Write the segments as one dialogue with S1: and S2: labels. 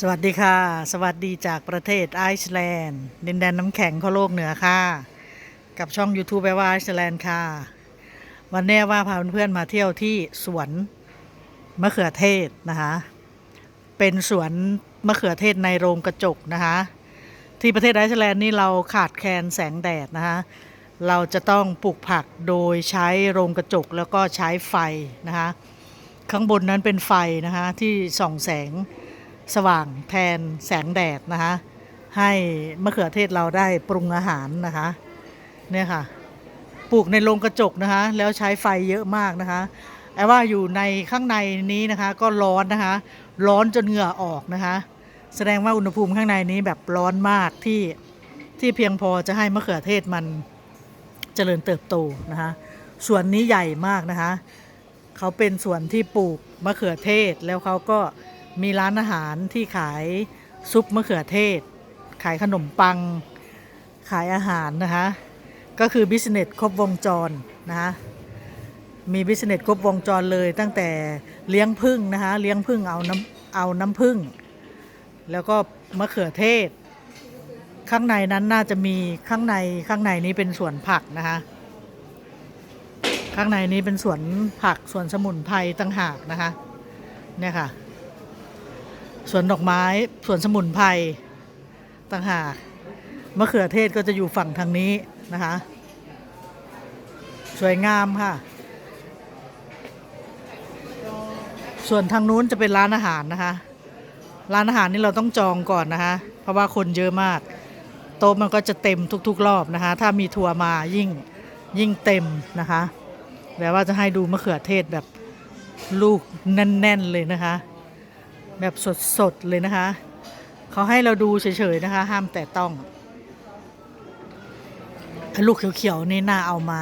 S1: สวัสดีค่ะ สวัสดีจากประเทศไอซ์แลนด์ ดินแดนน้ำแข็งขอโลกเหนือค่ะ กับช่อง YouTube แปลว่าไอซ์แลนด์ค่ะ วันนี้ว่าพาเพื่อนๆมาเที่ยวที่สวนมะเขือเทศนะคะ เป็นสวนมะเขือเทศในโรงกระจกนะคะ ที่ประเทศไอซ์แลนด์นี่เราขาดแคลนแสงแดดนะคะเราจะต้องปลูกผักโดยใช้โรงกระจกแล้วก็ใช้ไฟนะคะ ข้างบนนั้นเป็นไฟนะคะที่ส่องแสง สว่างแทนแสงแดดนะคะ ให้มะเขือเทศเราได้ปรุงอาหารนะคะเนี่ยค่ะปลูกในโรงกระจกนะคะ แล้วใช้ไฟเยอะมากนะคะไอ้ว่าอยู่ในข้างในนี้นะคะก็ร้อนนะคะ ร้อนจนเหงื่อออกนะคะ แสดงว่าอุณหภูมิข้างในนี้แบบร้อนมากที่ที่เพียงพอจะให้มะเขือเทศมันเจริญเติบโตนะคะสวนนี้ใหญ่มากนะคะ เขาเป็นสวนที่ปลูกมะเขือเทศแล้วเขาก็ มีร้านอาหารที่ขายซุปมะเขือเทศ ขายขนมปัง ขายอาหารนะคะ ก็คือบิสเนสครบวงจรนะคะมีบิสเนสครบวงจรเลยตั้งแต่เลี้ยงพึ่งนะคะเลี้ยงพึ่งเอาน้ำเอาน้ำพึ่ง แล้วก็มะเขือเทศ ข้างในนั้นน่าจะมีข้างในข้างในนี้เป็นสวนผักนะคะข้างในนี้เป็นสวนผักสวนสมุนไพรต่างหากนะคะเนี่ยค่ะ สวนดอกไม้สวนสมุนไพรต่างหากมะเขือเทศก็จะอยู่ฝั่งทางนี้นะคะ สวยงามค่ะ ส่วนทางนู้นจะเป็นร้านอาหารนะคะ ร้านอาหารนี่เราต้องจองก่อนนะคะ เพราะว่าคนเยอะมาก โต๊ะมันก็จะเต็มทุก ๆ รอบนะคะ ถ้ามีทัวร์มายิ่งยิ่งเต็มนะคะแต่ว่าจะให้ดูมะเขือเทศแบบลูกแน่น ๆ เลยนะคะ แบบสดๆเลยนะคะ เขาให้เราดูเฉยๆนะคะ ห้ามแต่ต้อง ลูกเขียวๆนี่น่าเอามา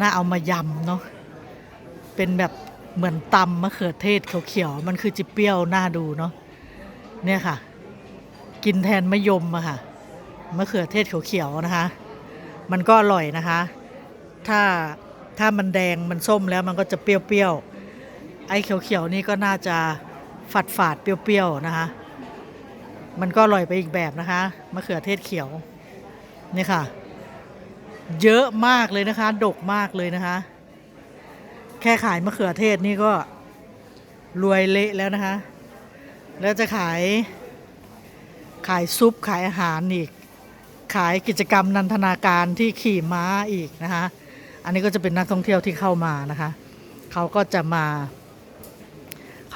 S1: น่าเอามายำเนาะเป็นแบบเหมือนตำมะเขือเทศเขียวๆมันคือจิเปรี้ยวน่าดูเนาะเนี่ยค่ะ กินแทนมะยมอะค่ะมะเขือเทศเขียวๆนะคะ มันก็อร่อยนะคะ ถ้าถ้ามันแดงมันส้มแล้วมันก็จะเปรี้ยวๆไอ้เขียวๆนี่ก็น่าจะ ฝาดฝาดเปรี้ยวๆนะคะ มันก็อร่อยไปอีกแบบนะคะมะเขือเทศเขียวนี่ค่ะ เยอะมากเลยนะคะ ดกมากเลยนะคะ แค่ขายมะเขือเทศนี่ก็รวยเละแล้วนะคะ แล้วจะขายขายซุปขายอาหารอีก ขายกิจกรรมนันทนาการที่ขี่ม้าอีกนะคะ อันนี้ก็จะเป็นนักท่องเที่ยวที่เข้ามานะคะ เขาก็จะมา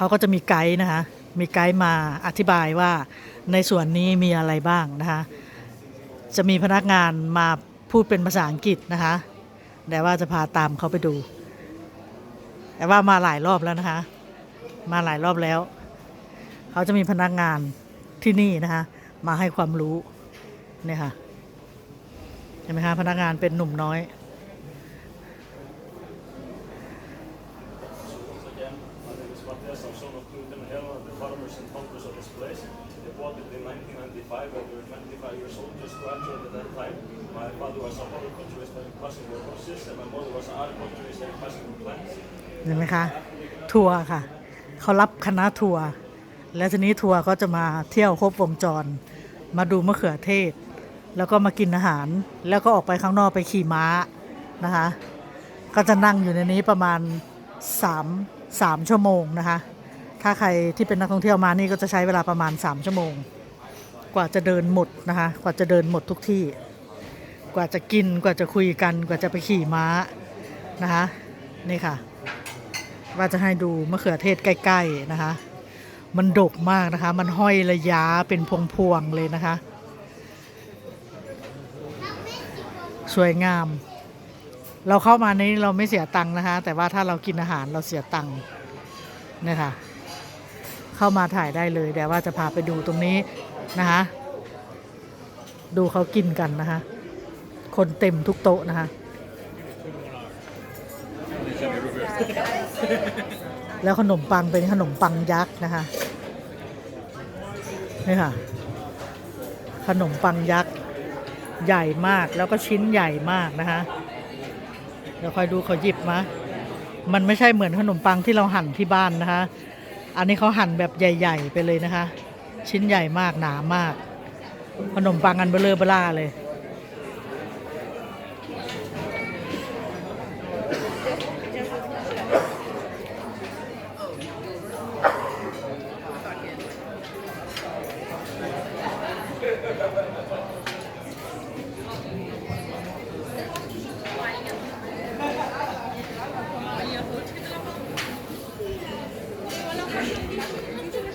S1: เขาก็จะมีไกด์นะคะ มีไกด์มาอธิบายว่าในส่วนนี้มีอะไรบ้างนะคะ จะมีพนักงานมาพูดเป็นภาษาอังกฤษนะคะแต่ว่าจะพาตามเขาไปดู แต่ว่ามาหลายรอบแล้วนะคะ มาหลายรอบแล้ว เขาจะมีพนักงานที่นี่นะคะ มาให้ความรู้เนี่ยค่ะเห็นไหมคะพนักงานเป็นหนุ่มน้อย
S2: They bought it in 1995 when they were 25 years old, just graduated at that time. My father was a horticulturist and passing with horses, and my mother was an agriculturist and passing with plants.
S1: เห็นไหมคะ ทัวร์ค่ะ เขารับคณะทัวร์แล้วทีนี้ทัวร์ก็จะมาเที่ยวครบวงจร มาดูมะเขือเทศ แล้วก็มากินอาหาร แล้วก็ออกไปข้างนอกไปขี่ม้านะคะ ก็จะนั่งอยู่ในนี้ประมาณ3 3ชั่วโมงนะคะ ถ้าใครที่เป็นนักท่องเที่ยวมานี่ก็จะใช้เวลาประมาณ 3 ชั่วโมง กว่าจะเดินหมดนะคะ กว่าจะเดินหมดทุกที่ กว่าจะกิน กว่าจะคุยกัน กว่าจะไปขี่ม้านะคะ นี่ค่ะ ว่าจะให้ดูมะเขือเทศใกล้ๆนะคะ มันดกมากนะคะ มันห้อยระยะเป็นพวงๆเลยนะคะ สวยงาม เราเข้ามานี้เราไม่เสียตังค์นะคะ แต่ว่าถ้าเรากินอาหารเราเสียตังค์นี่ค่ะ เข้ามาถ่ายได้เลยแต่ว่าจะพาไปดูตรงนี้นะคะดูเขากินกันนะคะคนเต็มทุกโต๊ะนะคะแล้วขนมปังเป็นขนมปังยักษ์นะคะนี่ค่ะ ขนมปังยักษ์ใหญ่มากแล้วก็ชิ้นใหญ่มากนะคะเดี๋ยวคอยดูเขาหยิบมา มันไม่ใช่เหมือนขนมปังที่เราหั่นที่บ้านนะคะ อันนี้เขาหั่นแบบใหญ่ ๆ ไปเลยนะคะ ชิ้นใหญ่มากหนามาก ขนมปังกันเบลเลอเบล่าเลย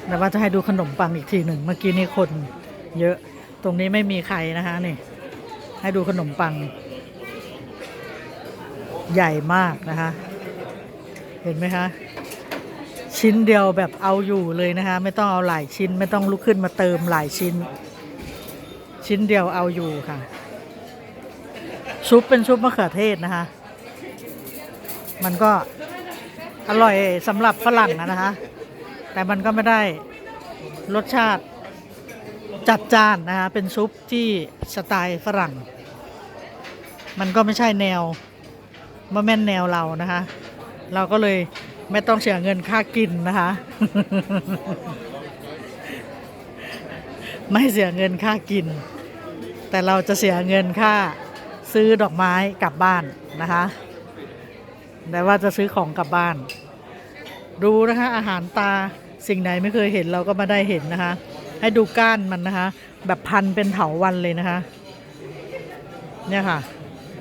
S1: แต่ว่าจะให้ดูขนมปังอีกทีหนึ่งเมื่อกี้นี่คนเยอะตรงนี้ไม่มีใครนะคะนี่ ให้ดูขนมปัง ใหญ่มากนะคะ เห็นไหมคะชิ้นเดียวแบบเอาอยู่เลยนะคะ ไม่ต้องเอาหลายชิ้น ไม่ต้องลุกขึ้นมาเติมหลายชิ้น ชิ้นเดียวเอาอยู่ค่ะ ซุปเป็นซุปมะเขือเทศนะคะ มันก็อร่อยสำหรับฝรั่งอะนะคะ แต่มันก็ไม่ได้รสชาติจัดจ้านนะคะเป็นซุปที่สไตล์ฝรั่ง มันก็ไม่ใช่แนวมะแม่นแนวเรานะคะ เราก็เลยไม่ต้องเสียเงินค่ากินนะคะ ไม่เสียเงินค่ากิน แต่เราจะเสียเงินค่าซื้อดอกไม้กลับบ้านนะคะแต่ว่าจะซื้อของกลับบ้าน ดูนะคะอาหารตา สิ่งไหนไม่เคยเห็นเราก็มาได้เห็นนะคะ ให้ดูก้านมันนะคะ แบบพันเป็นเถาวันเลยนะคะ เนี่ยค่ะ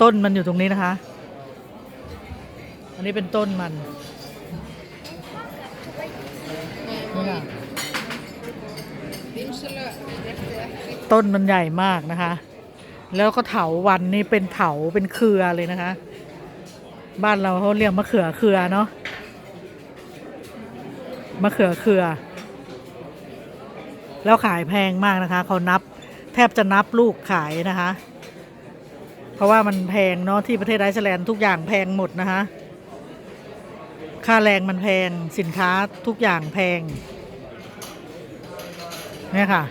S1: ต้นมันอยู่ตรงนี้นะคะ อันนี้เป็นต้นมันนี่ค่ะต้นมันใหญ่มากนะคะ แล้วก็เถาวันนี่เป็นเถาเป็นเครือเลยนะคะ บ้านเราเขาเรียกมะเขือเครือเนาะ มะเขือเครือ แล้วขายแพงมากนะคะ เขานับแทบจะนับลูกขายนะคะ เพราะว่ามันแพงเนาะที่ประเทศไอซ์แลนด์ทุกอย่างแพงหมดนะคะ ค่าแรงมันแพงสินค้าทุกอย่างแพงเนี่ยค่ะ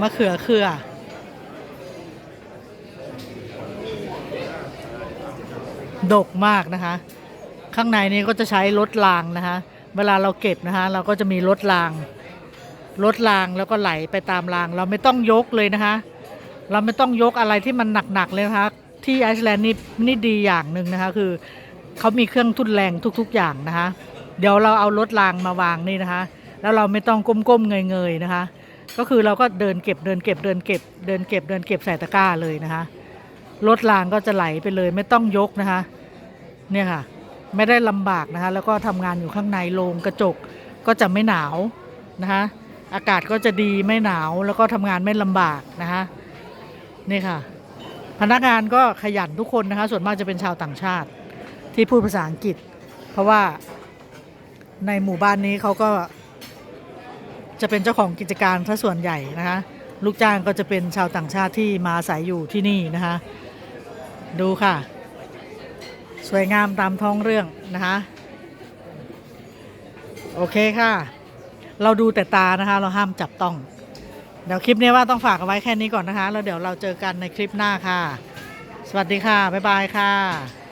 S1: มะเขือเครือดกมากนะคะ ข้างในนี้ก็จะใช้รถรางนะคะเวลาเราเก็บนะคะเราก็จะมีรถรางรถรางแล้วก็ไหลไปตามราง เราไม่ต้องยกเลยนะคะ เราไม่ต้องยกอะไรที่มันหนักๆเลยนะคะที่ไอซ์แลนด์นี่นี่ดีอย่างหนึ่งนะคะคือเขามีเครื่องทุ่นแรงทุก ๆ อย่างนะคะ เดี๋ยวเราเอารถรางมาวางนี่นะคะ แล้วเราไม่ต้องก้มๆเงยๆนะคะ ก็คือเราก็เดินเก็บเดินเก็บเดินเก็บเดินเก็บเดินเก็บใส่ตะกร้าเลยนะคะรถรางก็จะไหลไปเลยไม่ต้องยกนะคะ เนี่ยค่ะ ไม่ได้ลำบากนะคะแล้วก็ทำงานอยู่ข้างในโรงกระจกก็จะไม่หนาวนะคะอากาศก็จะดีไม่หนาวแล้วก็ทำงานไม่ลำบากนะคะนี่ค่ะ พนักงานก็ขยันทุกคนนะคะส่วนมากจะเป็นชาวต่างชาติที่พูดภาษาอังกฤษ เพราะว่าในหมู่บ้านนี้เขาก็จะเป็นเจ้าของกิจการซะส่วนใหญ่นะคะลูกจ้างก็จะเป็นชาวต่างชาติที่มาอาศัยอยู่ที่นี่นะคะดูค่ะ สวยงามตามท้องเรื่องนะคะ โอเคค่ะ เราดูแต่ตานะคะ เราห้ามจับต้อง เดี๋ยวคลิปนี้ว่าต้องฝากเอาไว้แค่นี้ก่อนนะคะ แล้วเดี๋ยวเราเจอกันในคลิปหน้าค่ะ สวัสดีค่ะ บ๊ายบายค่ะ